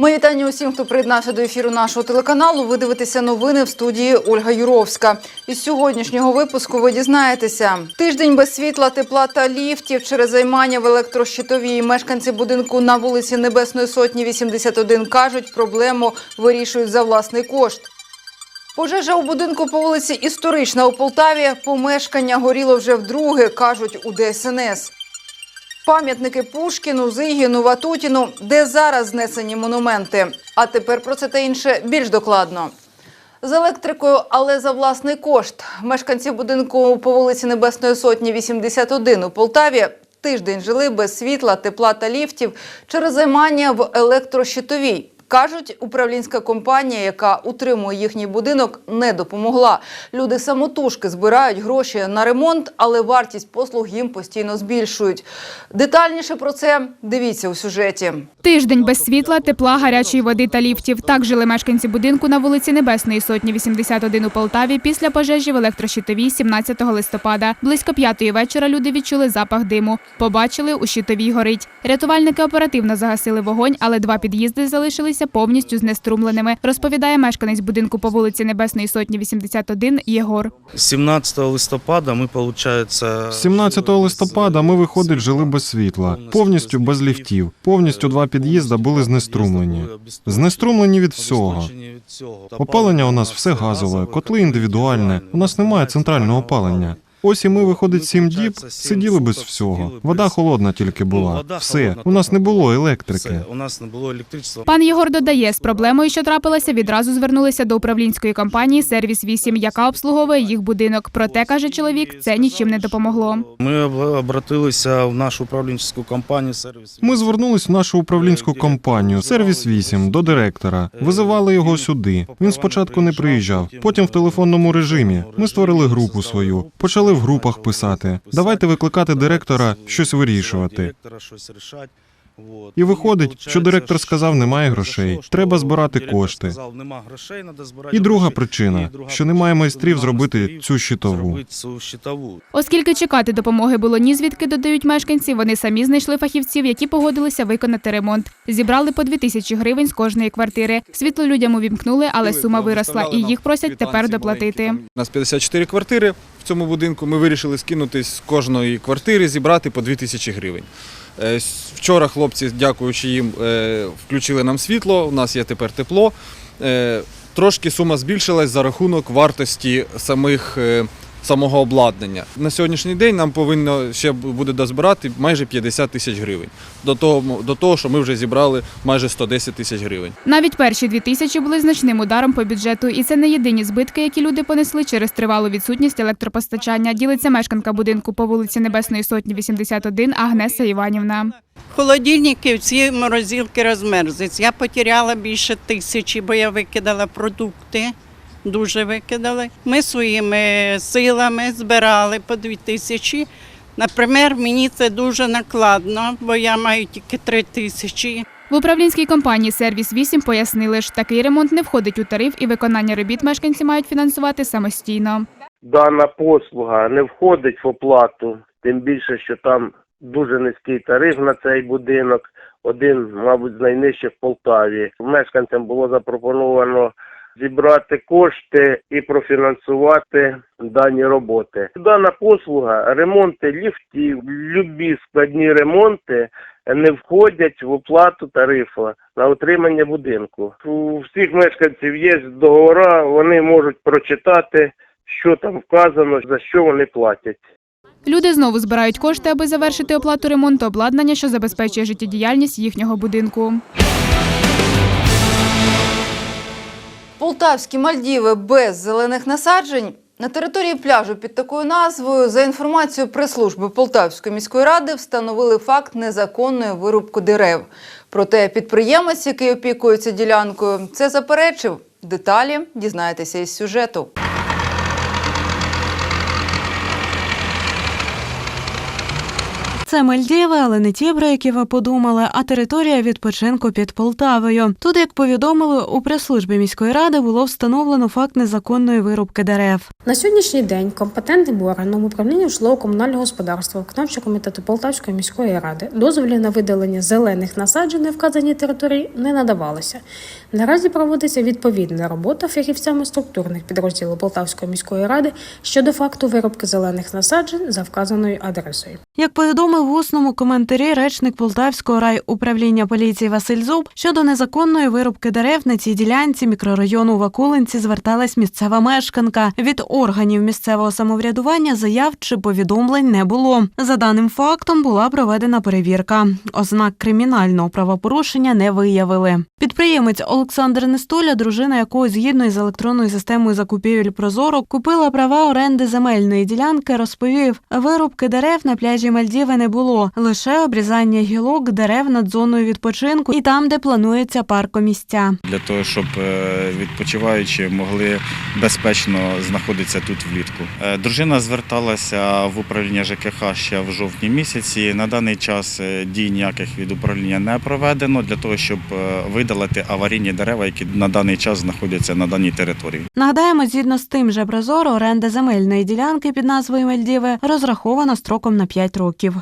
Мої вітання усім, хто приєднався до ефіру нашого телеканалу. Ви дивитеся новини в студії Ольга Юровська. Із сьогоднішнього випуску ви дізнаєтеся: тиждень без світла, тепла та ліфтів через займання в електрощитовій. Мешканці будинку на вулиці Небесної Сотні 81 кажуть, проблему вирішують за власний кошт. Пожежа у будинку по вулиці Історична у Полтаві. Помешкання горіло вже вдруге, кажуть у ДСНС. Пам'ятники Пушкіну, Зигіну, Ватутіну, де зараз знесені монументи. А тепер про це та інше більш докладно. З електрикою, але за власний кошт. Мешканці будинку по вулиці Небесної Сотні 81 у Полтаві тиждень жили без світла, тепла та ліфтів через займання в електрощитовій. Кажуть, управлінська компанія, яка утримує їхній будинок, не допомогла. Люди самотужки збирають гроші на ремонт, але вартість послуг їм постійно збільшують. Детальніше про це дивіться у сюжеті. Тиждень без світла, тепла, гарячої води та ліфтів. Так жили мешканці будинку на вулиці Небесної Сотні 81 у Полтаві після пожежі в електрощитовій 17 листопада. Близько п'ятої вечора люди відчули запах диму. Побачили, у щитовій горить. Рятувальники оперативно загасили вогонь, але два під'їзди залишилися повністю знеструмленими. Розповідає мешканець будинку по вулиці Небесної Сотні 81 Єгор. 17 листопада ми, виходить... 17 листопада ми, виходить, жили без світла, повністю без ліфтів. Повністю два під'їзда були знеструмлені. Знеструмлені від всього. Опалення у нас все газове, котли індивідуальне. У нас немає центрального опалення. Ось і ми, виходить, сім діб сиділи без всього. Вода холодна тільки була. Все, у нас не було електрики. У нас не було електричества. Пан Єгор додає, з проблемою, що трапилася, відразу звернулися до управлінської компанії Сервіс 8 яка обслуговує їх будинок. Проте каже чоловік, це нічим не допомогло. Ми об- обратилися в нашу управлінську компанію сервіс. Ми звернулись в нашу управлінську компанію Сервіс 8 до директора. Визивали його сюди. Він спочатку не приїжджав, потім в телефонному режимі. Ми створили групу свою. Почали в групах писати. Давайте викликати директора, щось вирішувати. І виходить, що директор сказав, немає грошей, треба збирати кошти. І друга причина, що немає майстрів зробити цю щитову. Щитову. Оскільки чекати допомоги було ні звідки додають мешканці, вони самі знайшли фахівців, які погодилися виконати ремонт. Зібрали по дві тисячі гривень з кожної квартири. Світло людям увімкнули, але сума виросла, і їх просять тепер доплатити. У нас 54 квартири цьому будинку. Ми вирішили скинутись з кожної квартири, зібрати по 2 тисячі гривень. Е, Вчора хлопці, дякуючи їм, е, включили нам світло. У нас є тепер тепло. Е, Трошки сума збільшилась за рахунок вартості самих. Самого обладнання на сьогоднішній день нам повинно ще буде дозбирати майже 50 тисяч гривень. До того, до того, що ми вже зібрали майже 110 тисяч гривень. Навіть перші дві тисячі були значним ударом по бюджету, і це не єдині збитки, які люди понесли через тривалу відсутність електропостачання. Ділиться мешканка будинку по вулиці Небесної Сотні 81 Агнеса Іванівна. Холодильники, всі морозилки розмерзлись. Я потеряла більше тисячі, бо я викидала продукти. Дуже викидали. Ми своїми силами збирали по дві тисячі. Наприклад, мені це дуже накладно, бо я маю тільки три тисячі. В управлінській компанії Сервіс 8 пояснили, що такий ремонт не входить у тариф і виконання робіт мешканці мають фінансувати самостійно. дана послуга не входить в оплату, тим більше, що там дуже низький тариф на цей будинок, один, мабуть, з найнижчих в Полтаві. Мешканцям було запропоновано зібрати кошти і профінансувати дані роботи. Дана послуга, ремонти ліфтів, любі складні ремонти не входять в оплату тарифу на утримання будинку. У всіх мешканців є договори, вони можуть прочитати що там вказано, за що вони платять. Люди знову збирають кошти, аби завершити оплату ремонту обладнання, що забезпечує життєдіяльність їхнього будинку. Полтавські Мальдіви без зелених насаджень. На території пляжу під такою назвою, за інформацією прес-служби Полтавської міської ради, встановили факт незаконної вирубки дерев. Проте підприємець, який опікується ділянкою, це заперечив. Деталі дізнаєтеся із сюжету. Це Мальдіви, але не ті, про які ви подумали, а територія відпочинку під Полтавою. Тут, як повідомили, у прес-службі міської ради було встановлено факт незаконної вирубки дерев. На сьогоднішній день компетентним органом управління житлово-комунального господарства виконавчого комітету Полтавської міської ради дозволів на видалення зелених насаджень на вказаній території не надавалося. Наразі проводиться відповідна робота фахівцями структурних підрозділів Полтавської міської ради щодо факту вирубки зелених насаджень за вказаною адресою. Як повідомив в усному коментарі речник Полтавського райуправління поліції Василь Зуб, щодо незаконної вирубки дерев на цій ділянці мікрорайону Вакулинці зверталась місцева мешканка. Від органів місцевого самоврядування заяв чи повідомлень не було. За даним фактом була проведена перевірка. Ознак кримінального правопорушення не виявили. Підприємець Олександр Нестоля, дружина якого згідно із електронною системою закупівель Прозоро купила права оренди земельної ділянки, розповів, вирубки дерев на пляжі Мальдіви не було, лише обрізання гілок дерев над зоною відпочинку і там, де планується паркомістя. для того, щоб е, відпочиваючі могли безпечно знаходитися тут влітку. Е, Дружина зверталася в управління ЖКХ ще в жовтні місяці. На даний час е, дій ніяких від управління не проведено для того, щоб видалити аварійні дерева, які на даний час знаходяться на даній території. Нагадаємо, згідно з тим же Прозоро, оренда земельної ділянки під назвою Мальдіви розрахована строком на 5 років.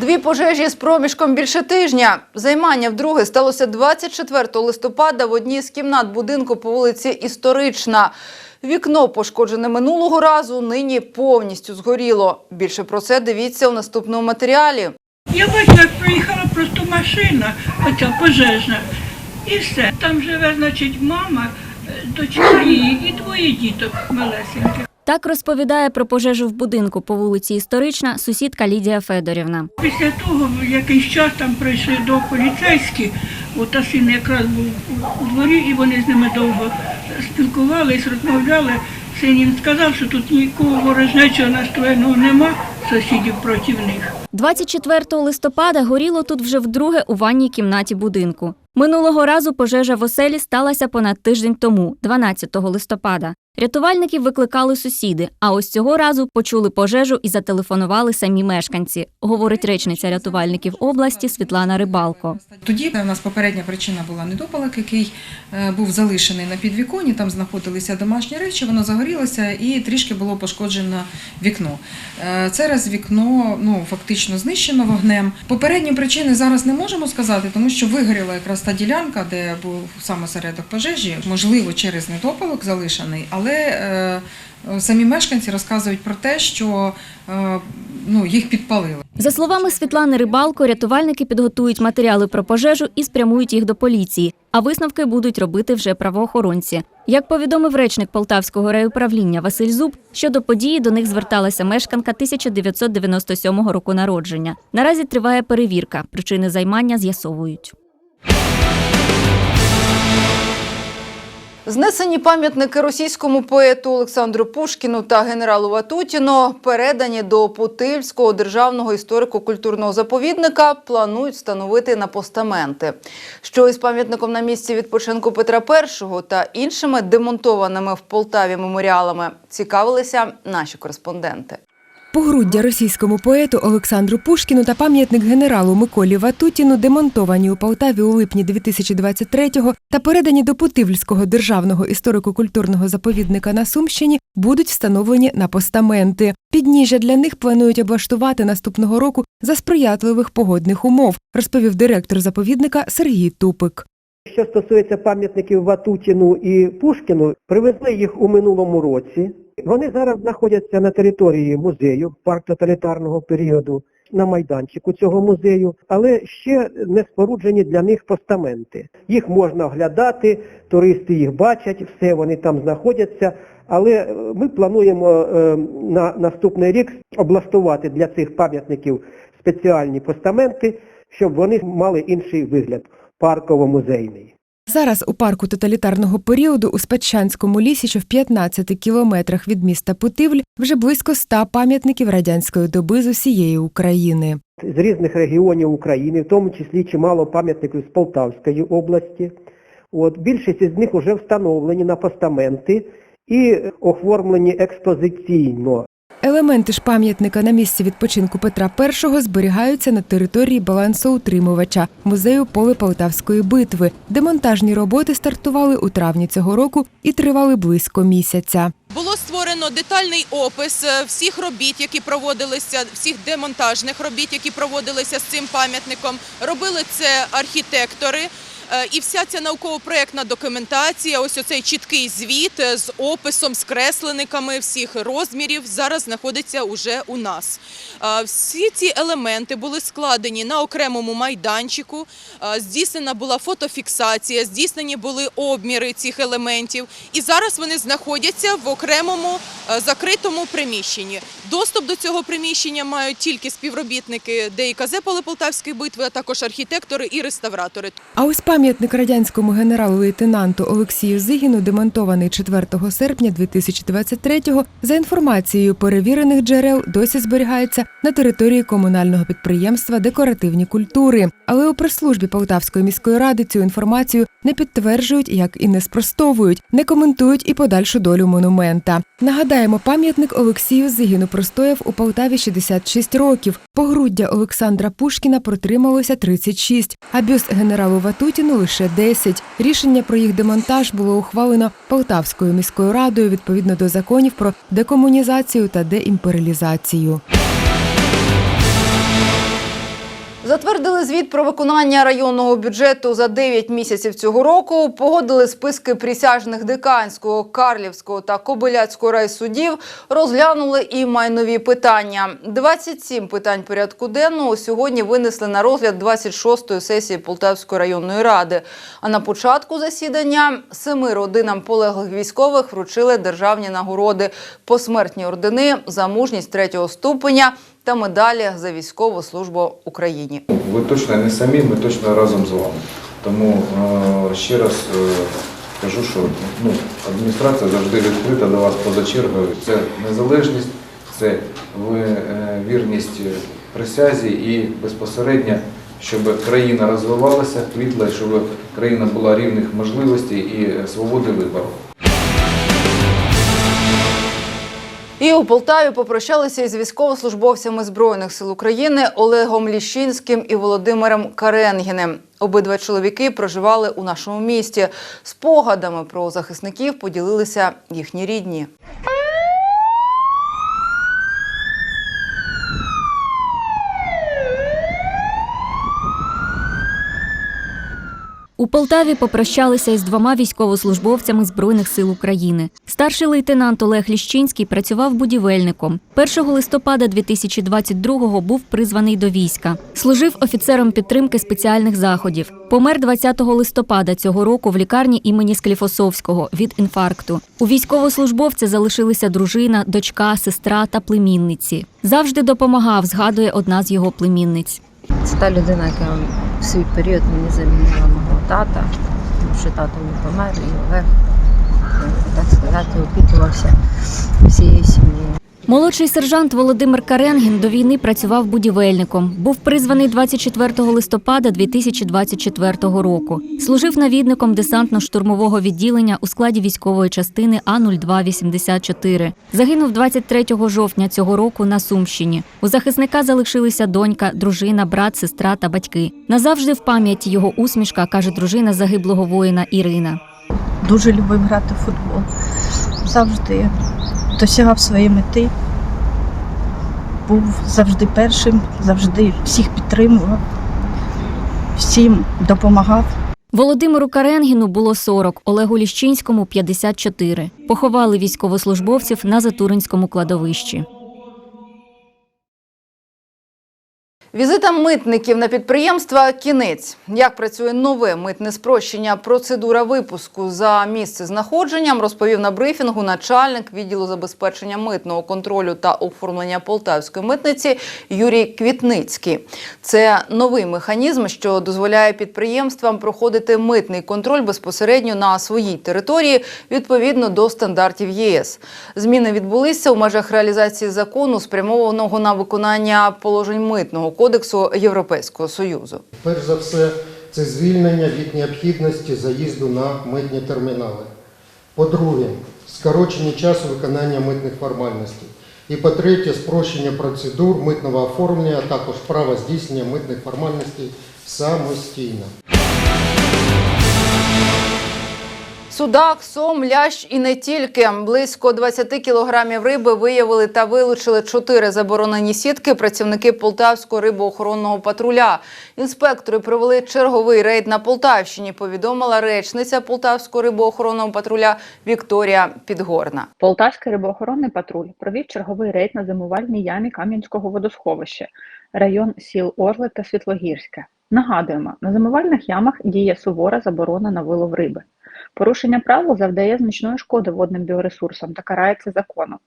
Дві пожежі з проміжком більше тижня. Займання вдруге сталося 24 листопада в одній з кімнат будинку по вулиці Історична. Вікно, пошкоджене минулого разу, нині повністю згоріло. Більше про це дивіться у наступному матеріалі. Я бачила, як проїхала просто машина, оця пожежна. І все. Там живе, значить, мама, е, дочка її і двоє діток малесеньких. Так розповідає про пожежу в будинку по вулиці Історична сусідка Лідія Федорівна. Після того якийсь час там прийшли до поліцейські, от а син якраз був у дворі, і вони з ними довго спілкувались, розмовляли. Син їм сказав, що тут нікого ворожнечого настроєного нема, сусідів проти них. 24 листопада горіло тут вже вдруге у ванній кімнаті будинку. Минулого разу пожежа в оселі сталася понад тиждень тому, 12 листопада. Рятувальників викликали сусіди, а ось цього разу почули пожежу і зателефонували самі мешканці, говорить речниця рятувальників області Світлана Рибалко. Тоді у нас попередня причина була недопалок, який е, був залишений на підвіконі. Там знаходилися домашні речі, воно загорілося і трішки було пошкоджено вікно. Е, Це раз вікно ну фактично знищено вогнем. Попередні причини зараз не можемо сказати, тому що вигоріла якраз та ділянка, де був саме середок пожежі, можливо, через недопалок залишений, але е, самі мешканці розказують про те, що е, ну, їх підпалили. За словами Світлани Рибалко, рятувальники підготують матеріали про пожежу і спрямують їх до поліції, а висновки будуть робити вже правоохоронці. Як повідомив речник Полтавського райуправління Василь Зуб, щодо події до них зверталася мешканка 1997 року народження. Наразі триває перевірка, причини займання з'ясовують. Знесені пам'ятники російському поету Олександру Пушкіну та генералу Ватутіну передані до Путильського державного історико-культурного заповідника планують встановити на постаменти. Що із пам'ятником на місці відпочинку Петра І та іншими демонтованими в Полтаві меморіалами цікавилися наші кореспонденти. Погруддя російському поету Олександру Пушкіну та пам'ятник генералу Миколі Ватутіну демонтовані у Полтаві у липні 2023-го та передані до Путивльського державного історико-культурного заповідника на Сумщині будуть встановлені на постаменти. Підніжжя для них планують облаштувати наступного року за сприятливих погодних умов, розповів директор заповідника Сергій Тупик. Що стосується пам'ятників Ватутіну і Пушкіну, привезли їх у минулому році. Вони зараз знаходяться на території музею, парк тоталітарного періоду, на майданчику цього музею, але ще не споруджені для них постаменти. Їх можна оглядати, туристи їх бачать, все вони там знаходяться. Але е, ми плануємо е, на наступний рік облаштувати для цих пам'ятників спеціальні постаменти, щоб вони мали інший вигляд парково-музейний. Зараз у парку тоталітарного періоду у Спадщанському лісі, що в 15 кілометрах від міста Путивль, вже близько ста пам'ятників радянської доби з усієї України. з різних регіонів України, в тому числі чимало пам'ятників з Полтавської області. От, більшість із них вже встановлені на постаменти і оформлені експозиційно. Елементи ж пам'ятника на місці відпочинку Петра І зберігаються на території балансоутримувача музею поле Полтавської битви. Демонтажні роботи стартували у травні цього року і тривали близько місяця. Було створено детальний опис е, всіх робіт, які проводилися, всіх демонтажних робіт, які проводилися з цим пам'ятником. Робили це архітектори. Е, І вся ця науково-проєктна документація, ось оцей чіткий звіт е, з описом, з кресленниками всіх розмірів зараз знаходиться уже у нас. Е, Всі ці елементи були складені на окремому майданчику, здійснена була фотофіксація, здійснені були обміри цих елементів. І зараз вони знаходяться в окремому закритому приміщенні. Доступ до цього приміщення мають тільки співробітники ДІКЗ Полтавської битви, а також архітектори і реставратори. А ось пам'ятник радянському генералу-лейтенанту Олексію Зигіну, демонтований 4 серпня 2023-го, за інформацією перевірених джерел, досі зберігається на території комунального підприємства Декоративні культури. Але у прес-службі Полтавської міської ради цю інформацію не підтверджують, як і не спростовують, не коментують і подальшу долю монумента. Нагадаємо, пам'ятник Олексію Зигіну простояв у Полтаві 66 років. Погруддя Олександра Пушкіна протрималося 36, а бюст генералу Ватутіну лише 10. Рішення про їх демонтаж було ухвалено Полтавською міською радою відповідно до законів про декомунізацію та деімперіалізацію. Затвердили звіт про виконання районного бюджету за 9 місяців цього року. Погодили списки присяжних Диканського, Карлівського та Кобиляцького райсудів. Розглянули і майнові питання. 27 питань порядку денного сьогодні винесли на розгляд 26-ї сесії Полтавської районної ради. А на початку засідання семи родинам полеглих військових вручили державні нагороди, посмертні ордени за мужність третього ступеня та медалі за військову службу Україні. Ви точно не самі, ми точно разом з вами. Тому е, ще раз е, кажу, що ну, адміністрація завжди відкрита до вас поза чергою. Це незалежність, це е, вірність присязі і безпосередньо, щоб країна розвивалася, квітла, щоб країна була рівних можливостей і свободи вибору. І у Полтаві попрощалися із військовослужбовцями Збройних сил України Олегом Ліщинським і Володимиром Каренгіним. Обидва чоловіки проживали у нашому місті. Спогадами про захисників поділилися їхні рідні. У Полтаві попрощалися із двома військовослужбовцями Збройних сил України. Старший лейтенант Олег Ліщинський працював будівельником. 1 листопада 2022-го був призваний до війська. Служив офіцером підтримки спеціальних заходів. Помер 20 листопада цього року в лікарні імені Скліфосовського від інфаркту. У військовослужбовця залишилися дружина, дочка, сестра та племінниці. Завжди допомагав, згадує одна з його племінниць. Це та людина, яка в свій період мені замінила мого тата, тому що тато мій помер, і Олег, так сказати, опікувався всією сім'єю. Молодший сержант Володимир Каренгін до війни працював будівельником. Був призваний 24 листопада 2024 року. Служив навідником десантно-штурмового відділення у складі військової частини А-0284. Загинув 23 жовтня цього року на Сумщині. У захисника залишилися донька, дружина, брат, сестра та батьки. Назавжди в пам'яті його усмішка, каже дружина загиблого воїна Ірина. дуже любив грати в футбол. Завжди досягав своєї мети. Був завжди першим, завжди всіх підтримував, всім допомагав. Володимиру Каренгіну було 40, Олегу Ліщинському 54. Поховали військовослужбовців на Затуринському кладовищі. Візитам митників на підприємства кінець. Як працює нове митне спрощення, процедура випуску за місце знаходженням, розповів на брифінгу начальник відділу забезпечення митного контролю та оформлення полтавської митниці Юрій Квітницький. Це новий механізм, що дозволяє підприємствам проходити митний контроль безпосередньо на своїй території відповідно до стандартів ЄС. Зміни відбулися у межах реалізації закону, спрямованого на виконання положень митного кодексу Європейського союзу. Перш за все, це звільнення від необхідності заїзду на митні термінали. По-друге, скорочення часу виконання митних формальностей. І по-третє, спрощення процедур митного оформлення, а також право здійснення митних формальностей самостійно. Судак, сом, лящ і не тільки. Близько 20 кілограмів риби виявили та вилучили чотири заборонені сітки працівники Полтавського рибоохоронного патруля. Інспектори провели черговий рейд на Полтавщині, повідомила речниця Полтавського рибоохоронного патруля Вікторія Підгорна. Полтавський рибоохоронний патруль провів черговий рейд на зимувальній ямі Кам'янського водосховища, район сіл Орлик та Світлогірське. Нагадуємо, на зимувальних ямах діє сувора заборона на вилов риби. Порушення правил завдає значної шкоди водним біоресурсам та карається законом.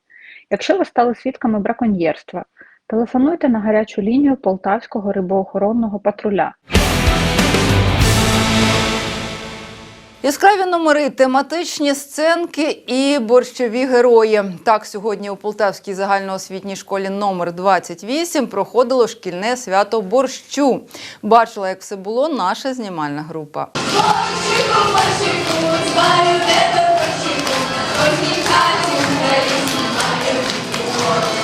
Якщо ви стали свідками браконьєрства, телефонуйте на гарячу лінію Полтавського рибоохоронного патруля Яскраві номери, тематичні сценки і борщові герої. Так сьогодні у Полтавській загальноосвітній школі номер 28 проходило шкільне свято борщу. Бачила, як все було наша знімальна група.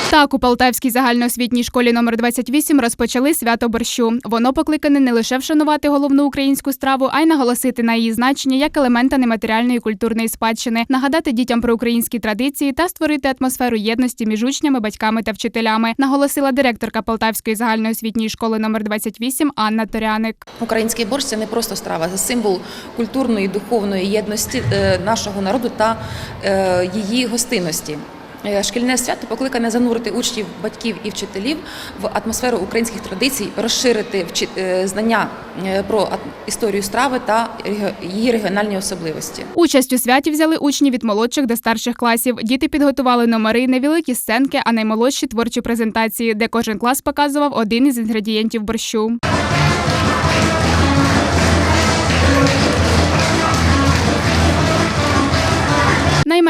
Так, у Полтавській загальноосвітній школі номер 28 розпочали свято борщу. Воно покликане не лише вшанувати головну українську страву, а й наголосити на її значення як елемента нематеріальної культурної спадщини, нагадати дітям про українські традиції та створити атмосферу єдності між учнями, батьками та вчителями, наголосила директорка Полтавської загальноосвітньої школи номер 28 Анна Торяник. Український борщ це не просто страва, це символ культурної духовної єдності е, нашого народу та е, її гостинності. Е, Шкільне свято покликане занурити учнів, батьків і вчителів в атмосферу українських традицій, розширити е, знання е, про історію страви та її регіональні особливості. Участь у святі взяли учні від молодших до старших класів. Діти підготували номери, невеликі сценки, а наймолодші творчі презентації, де кожен клас показував один із інгредієнтів борщу.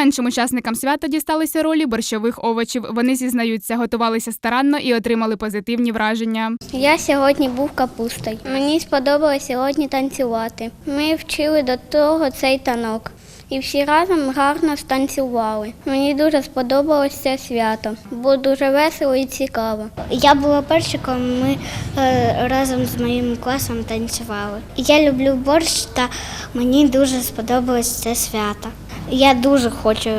Найменшим учасникам свята дісталися ролі борщових овочів. Вони зізнаються, готувалися старанно і отримали позитивні враження. Я сьогодні був капустою. Мені сподобалось сьогодні танцювати. Ми вчили до того цей танок. І всі разом гарно станцювали. Мені дуже сподобалось це свято. Було дуже весело і цікаво. Я була перша, коли ми е, разом з моїм класом танцювали. Я люблю борщ та мені дуже сподобалось це свято. Я дуже хочу,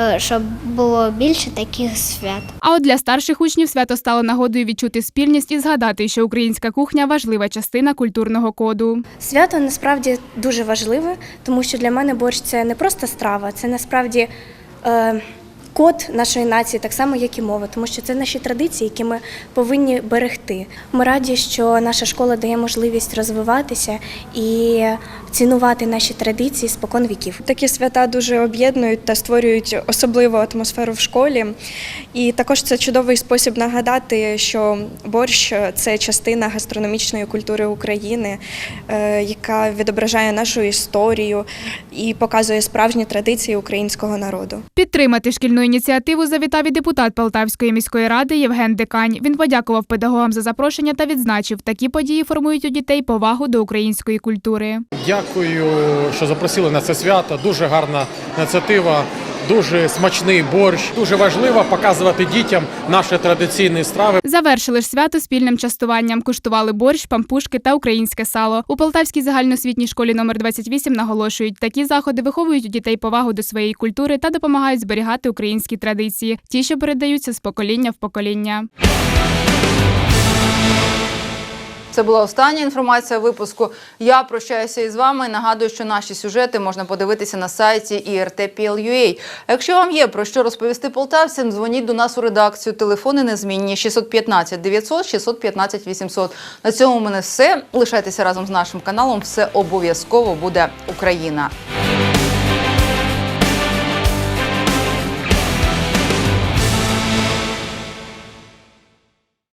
е, щоб було більше таких свят. А от для старших учнів свято стало нагодою відчути спільність і згадати, що українська кухня важлива частина культурного коду. Свято насправді дуже важливе, тому що для мене борщ це не просто страва, це насправді е, код нашої нації, так само як і мова, тому що це наші традиції, які ми повинні берегти. Ми раді, що наша школа дає можливість розвиватися і цінувати наші традиції спокон віків. Такі свята дуже об'єднують та створюють особливу атмосферу в школі. І також це чудовий спосіб нагадати, що борщ це частина гастрономічної культури України, е, яка відображає нашу історію і показує справжні традиції українського народу. Підтримати шкільну ініціативу завітав і депутат Полтавської міської ради Євген Декань. Він подякував педагогам за запрошення та відзначив, такі події формують у дітей повагу до української культури. Дякую, що запросили на це свято. Дуже гарна ініціатива, дуже смачний борщ. Дуже важливо показувати дітям наші традиційні страви. Завершили ж свято спільним частуванням. Куштували борщ, пампушки та українське сало. У Полтавській загальноосвітній школі номер 28 наголошують, такі заходи виховують у дітей повагу до своєї культури та допомагають зберігати українські традиції, ті, що передаються з покоління в покоління. Це була остання інформація випуску. Я прощаюся із вами. Нагадую, що наші сюжети можна подивитися на сайті IRT.PL.UA. Якщо вам є про що розповісти полтавцям, дзвоніть до нас у редакцію. Телефони незмінні 615 900 615 800. На цьому в мене все. Лишайтеся разом з нашим каналом. Все обов'язково буде Україна.